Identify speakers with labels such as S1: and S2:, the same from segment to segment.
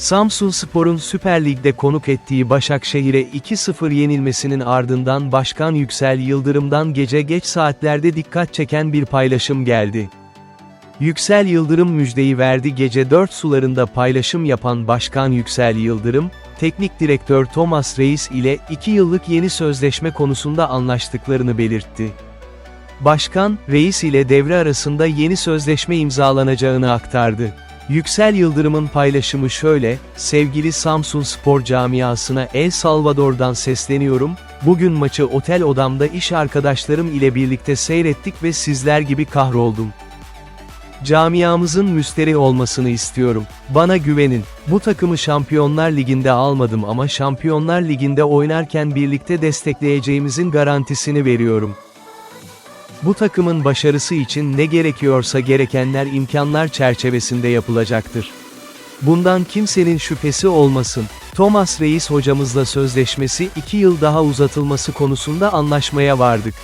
S1: Samsun Spor'un Süper Lig'de konuk ettiği Başakşehir'e 2-0 yenilmesinin ardından Başkan Yüksel Yıldırım'dan gece geç saatlerde dikkat çeken bir paylaşım geldi. Yüksel Yıldırım müjdeyi verdi gece 4 sularında paylaşım yapan Başkan Yüksel Yıldırım, Teknik Direktör Thomas Reis ile 2 yıllık yeni sözleşme konusunda anlaştıklarını belirtti. Başkan, Reis ile devre arasında yeni sözleşme imzalanacağını aktardı. Yüksel Yıldırım'ın paylaşımı şöyle, sevgili Samsun Spor camiasına El Salvador'dan sesleniyorum, bugün maçı otel odamda iş arkadaşlarım ile birlikte seyrettik ve sizler gibi kahroldum. Camiamızın müsterih olmasını istiyorum. Bana güvenin. Bu takımı Şampiyonlar Ligi'nde almadım ama Şampiyonlar Ligi'nde oynarken birlikte destekleyeceğimizin garantisini veriyorum. Bu takımın başarısı için ne gerekiyorsa gerekenler imkanlar çerçevesinde yapılacaktır. Bundan kimsenin şüphesi olmasın. Thomas Reis hocamızla sözleşmesi 2 yıl daha uzatılması konusunda anlaşmaya vardık.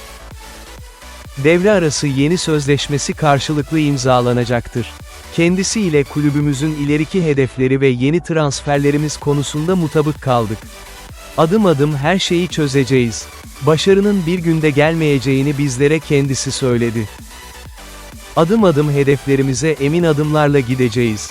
S1: Devre arası yeni sözleşmesi karşılıklı imzalanacaktır. Kendisi ile kulübümüzün ileriki hedefleri ve yeni transferlerimiz konusunda mutabık kaldık. Adım adım her şeyi çözeceğiz. Başarının bir günde gelmeyeceğini bizlere kendisi söyledi. Adım adım hedeflerimize emin adımlarla gideceğiz.